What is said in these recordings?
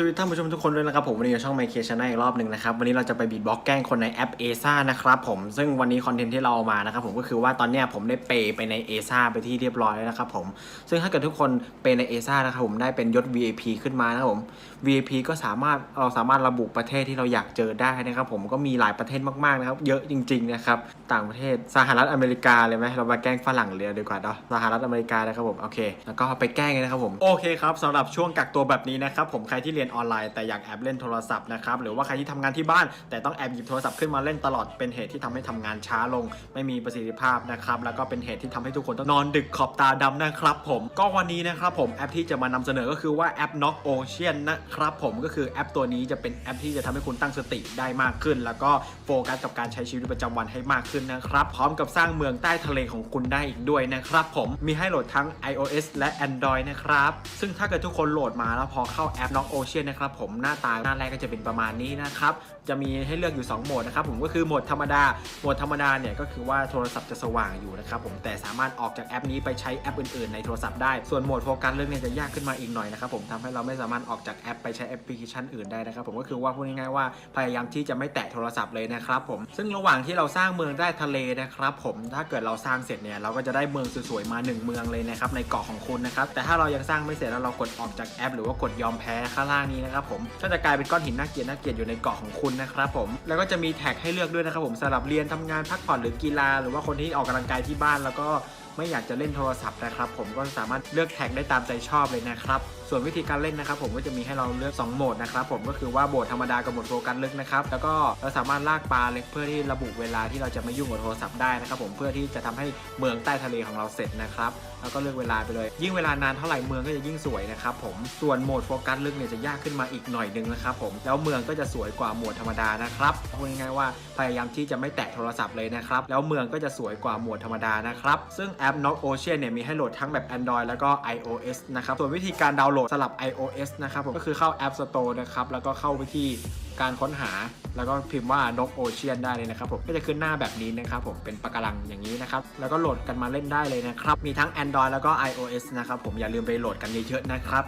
สวัสดีท่านผู้ชมทุกคนด้วยนะครับผมวันนี้อยู่ช่อง m มเคชันอีกรอบหนึ่งนะครับวันนี้เราจะไปบีทบล็อกแกล้งคนในแอป a อซ่านะครับผมซึ่งวันนี้คอนเทนต์ที่เราเอามานะครับผมก็คือว่าตอนเนี้ยผมได้เปย์ไปใน a อซ่าไปที่เรียบร้อยแล้วนะครับผมซึ่งถ้าเกิดทุกคนเปย์ใน a อซ่านะครับผมได้เป็นยศ VIP ขึ้นมานะครับผม VIP ก็สามารถเราสามารถระบุประเทศที่เราอยากเจอได้นะครับผมก็มีหลายประเทศมากๆนะครับเยอะจริงๆนะครับต่างประเทศสหรัฐอเมริกาเลยไหมเรามาแกล้งฝรั่งเลยดีกว่าเนาะสหรัฐอเมริกานะครับผมโอเค แล้วก็ไปแกล้งกันนะครับผมโอเคครับสำหรับช่วงกักตัวแบบนี้นะครับผมใครที่เรียนออนไลน์แต่อยากแอบเล่นโทรศัพท์นะครับหรือว่าใครที่ทำงานที่บ้าน แต่ต้องแอบหยิบโทรศัพท์ขึ้นมาเล่นตลอดเป็นเหตุที่ทำให้ทำงานช้าลง ไม่มีประสิทธิภาพนะครับแล้วก็เป็นเหตุที่ทำให้ทุกคนต้องนอนดึกขอบตาดำนะครับผมก็วันนี้นะครับผมแอปที่จะมานำเสนอก็คือว่าแอป Knock Ocean นะครับผมก็คือแอปตัวนี้จะเป็นแอปที่จะทำให้คุณตั้งสติได้มากขึ้น แล้วก็โฟกัสกับการใช้ชีวิตประจำวันให้มากขึ้นนะครับพร้อมกับสร้างเมืองใต้ทะเลของคุณได้อีกด้วยนะครับผมมีให้โหลดทั้ง iOS และ Android นะครับซึ่งถ้าเกิดทุกคนโหลดมาแล้วพอเข้าแอป Knock Ocean นะครับผมหน้าตาหน้าแรกก็จะเป็นประมาณนี้นะครับจะมีให้เลือกอยู่ 2 โหมดนะครับผมก็คือโหมดธรรมดา โหมดธรรมดาเนี่ยก็คือว่าโทรศัพท์จะสว่างอยู่นะครับผมแต่สามารถออกจากแอปนี้ไปใช้แอปอื่นๆ ในโทรศัพท์ได้ ส่วนโหมดโฟกัสเรื่องเนี้จะยากขึ้นมาอีกหน่อยนะครับผมทำให้เราไม่สามารถออกจากแอปไปใช้แอปพลิเคชันอื่นได้นะครับผมก็คือว่าพูดง่ายๆว่าพยายามที่จะไม่แตะโทรศัพท์เลยนะครับผมซึ่งระหว่างที่เราสร้างเมืองใต้ทะเลนะครับผมถ้าเกิดเราสร้างเสร็จเนี่ยเราก็จะได้เมืองสวยๆมาหนึ่งเมืองเลยนะครับในเกาะของคุณนะครับแต่ถ้าเรายังสร้างไม่เสร็จแล้วเรากดออกจากแอป หรือว่ากดยอมแพ้ข้างล่างนี้นะครับผมก็จะกลายเป็นก้อนหินน่าเกลียดน่าเกลียดอยู่ในเกาะของคุณนะครับผม แล้วก็จะมีแท็กให้เลือกด้วยนะครับผมสำหรับเรียนทำงานพักผ่อนหรือกีฬา หรือว่าคนที่ออกกำลังกายที่บ้านแล้วก็ ไม่อยากจะเล่นโทรศัพท์นะครับ ผมก็สามารถเลือกแท็กได้ตามใจชอบเลยนะครับส่วนวิธีการเล่นนะครับผมก็จะมีให้เราเลือก 2 โหมดนะครับผมก็คือว่าโหมดธรรมดากับโหมดโฟกัสลึกนะครับแล้วก็เราสามารถลากปลาเล็กเพื่อที่ระบุเวลาที่เราจะไม่ยุ่งกับโทรศัพท์ได้นะครับผมเพื่อที่จะทำให้เมืองใต้ทะเลของเราเสร็จนะครับแล้วก็เลือกเวลาไปเลย ยิ่งเวลานานเท่าไหร่เมืองก็จะยิ่งสวยนะครับผมส่วนโหมดโฟกัสลึกเนี่ยจะยากขึ้นมาอีกหน่อยหนึงนะครับผมแล้วเมืองก็จะสวยกว่าโหมดธรรมดานะครับพูดง่ายๆว่าพยายามที่จะไม่แตะโทรศัพท์เลยนะครับแล้วเมืองก็จะสวยกว่าโหมดธรรมดานะครับซึ่งแอป Knock Ocean เนี่ยมีให้โหลดทั้งแบบ Android แล้วก็ iOS นะครับ ส่วนวิธีการดาวน์โหลดสำหรับ iOS นะครับผมก็คือเข้า App Store นะครับ แล้วก็เข้าไปที่การค้นหา แล้วก็พิมพ์ว่า Knock Ocean ได้เลยนะครับผม ก็จะขึ้นหน้าแบบนี้นะครับผมเป็นปะการังอย่างนี้นะครับ แล้วก็โหลดกันมาเล่นได้เลยนะครับ มีทั้ง Android แล้วก็ iOS นะครับผม อย่าลืมไปโหลดกันเยอะๆนะครับ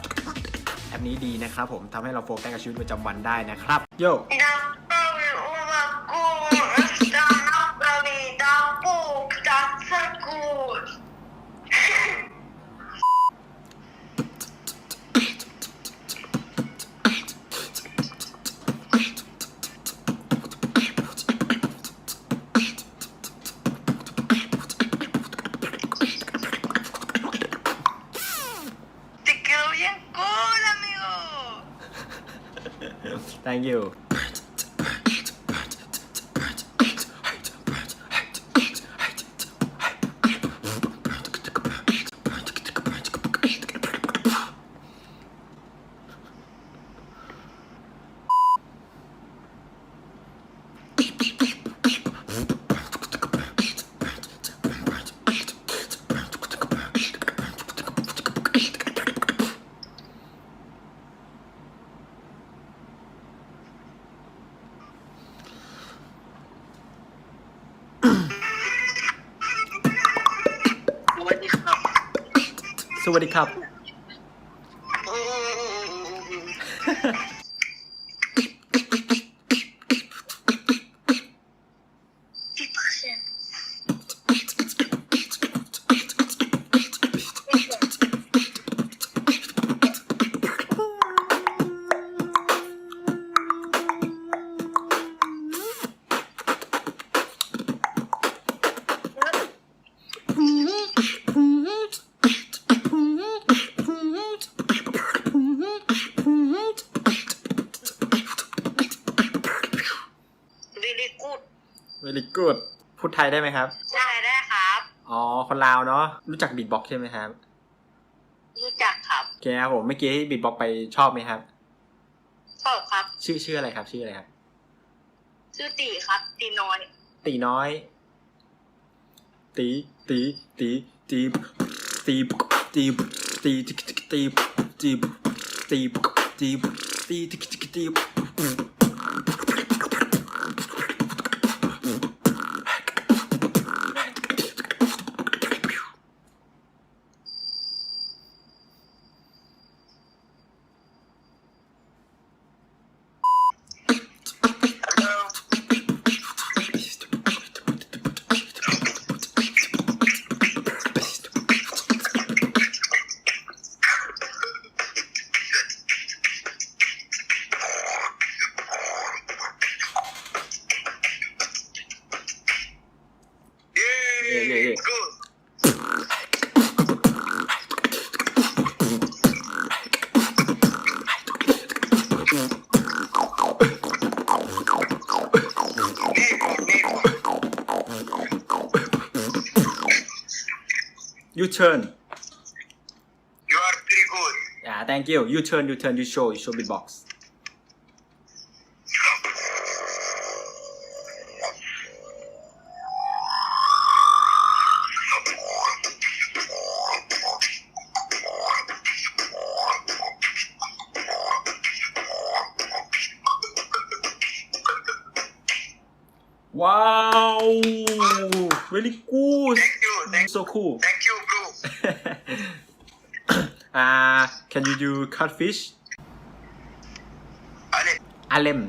แอปนี้ดีนะครับผมทำให้เราโฟกัสกับชีวิตประจำวันได้นะครับ โย thank you วัสดีครับ Dix prochaines. วิลิกูด very good พูดไทยได้ไหมครับใช่ได้ครับ อ๋อ คนลาวเนาะ รู้จักบีทบ็อกใช่ไหมครับ รู้จักครับโอเคครับผม เมื่อกี้บีทบ็อกไปชอบไหมครับ ชอบครับ ชื่อชื่ออะไรครับ ชื่ออะไรครับ ชื่อตีครับ ตีน้อย ตีน้อย ตีตีตีตีตีตีตีตีตีตีตีตีตีตีตี you turn You are pretty good. yeah thank you you turn you turn you show you show beatbox wow very cool! Thank you, thank so cool Thank. uh, can you do catfish Ale, alem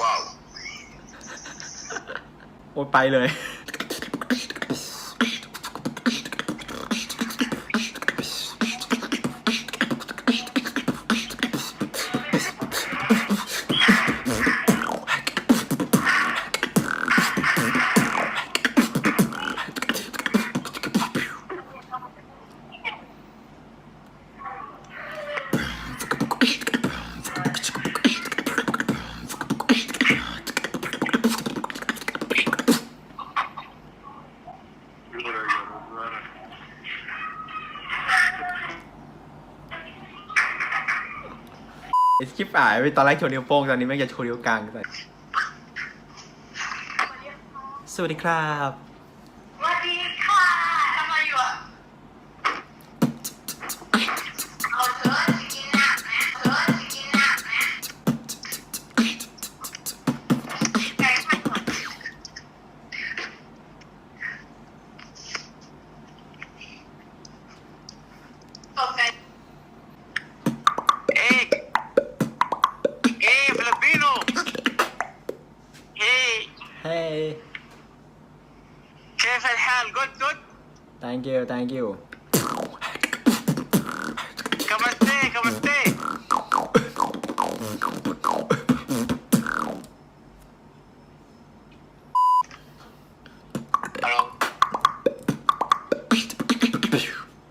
wow. โอ้ยไปเลย ป่ายไปตอนแรกโชว์นิ้วโป้งตอนนี้แม่งจะโชว์นิ้วกลางใส่สวัสดีครับ hey كيف الحال؟ Good, good? thank you thank you Kamusta? Kamusta? Hello.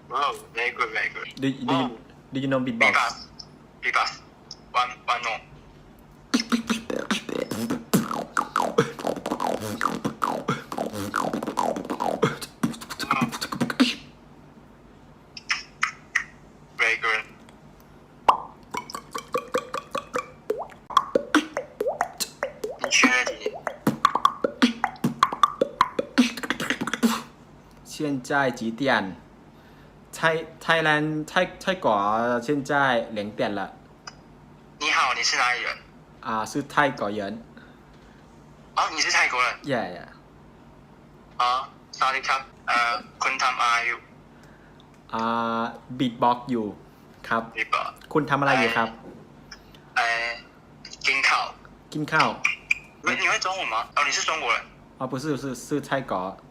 Wow, very good, very good. do, do, you, do you know beatbox Pipas. Pipas. One, one more. 在几点泰泰兰泰泰国现在两点了你好，你是哪里人？啊是泰国人哦，你是泰国人。 yeah yeah 啊，สวัสดีครับเอ่อคุณทำอะไรอยู่ อ่า beatbox อยู่ครับ นี่บอก คุณทำอะไรอยู่ครับ 呃，กินข้าว กินข้าว 你你会中文吗？哦，你是中国人。哦不是是是泰国那你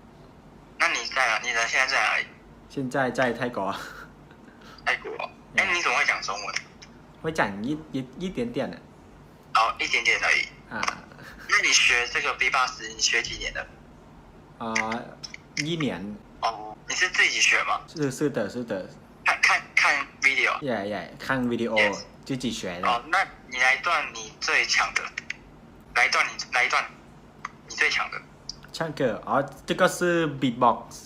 现在在哪里？现在在泰国泰国。哎，你怎么会讲中文？会讲一一一点点的哦，一点点而已。啊那你学这个 B-box，你学几年了？啊一年哦，你是自己学吗？是是的是的看看看 video。yeah yeah 看 video Yes 自己学的哦，那你来一段你最强的，来一段你来一段你最强的唱歌哦这个是 beatbox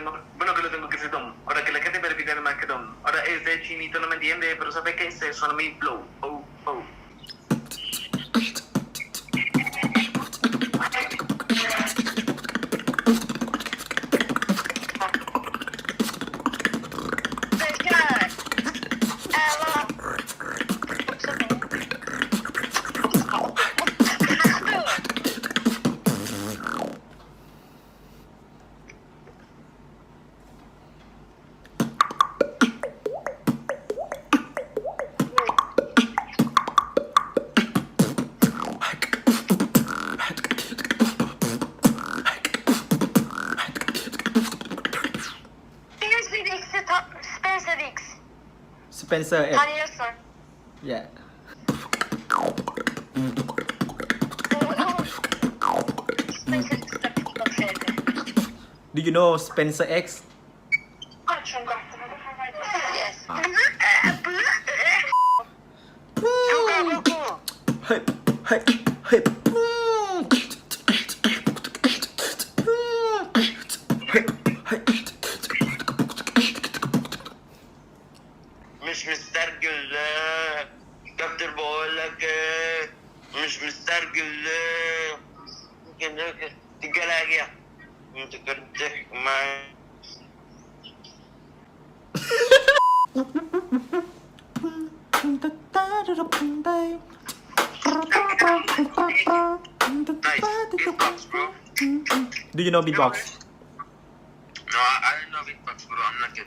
tengo, bueno que lo tengo que se dom. Ahora que la gente verifica el más que dom. Ahora ese chinito no me entiende, pero sabe que ese suena mi flow. sensor it. Uh, ah, yes, sir. Yeah. Do you know Spencer X? Yes. Hey, hey. terus bertarget mungkin tiga lagi ya kerja Do you know beatbox? No, I don't know beatbox, bro. I'm not good.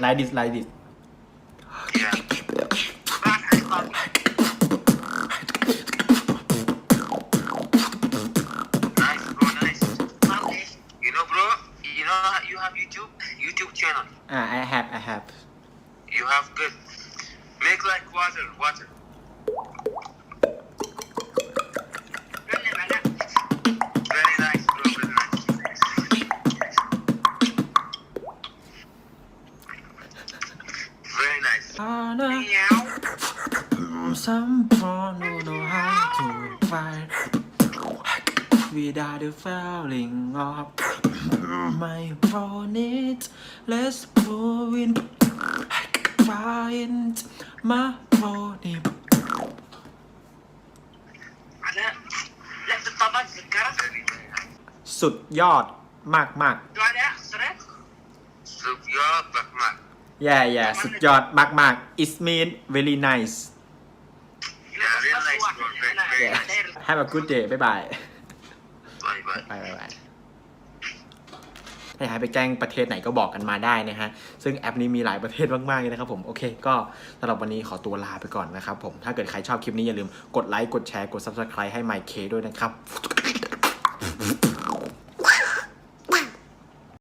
Like this like this Yeah. Nice, bro. Nice. You know, bro. You know you have YouTube, YouTube channel. อ่า I have I have You have good. Make like water, water. someone who know how to fight without the falling off my bonnet. Let's go in, find my bonnet. อันนั้นแล้วจะต้องมาสักการะกันเลยสุดยอดมากมากตัวเนี้ยสุดยอดสุดยอดมากๆ แย่แย่สุดยอดมากมาก it mean very nice yeah nice. have a good day bye bye Bye, bye. ไปไปไปให้หายไปแจ้งประเทศไหนก็บอกกันมาได้นะฮะ ซึ่งแอปนี้มีหลายประเทศมากๆเลยนะครับผม โอเค ก็สำหรับวันนี้ขอตัวลาไปก่อนนะครับผม ถ้าเกิดใครชอบคลิปนี้อย่าลืมกดไลค์ กดแชร์ กด Subscribe ให้ MyK ด้วยนะครับ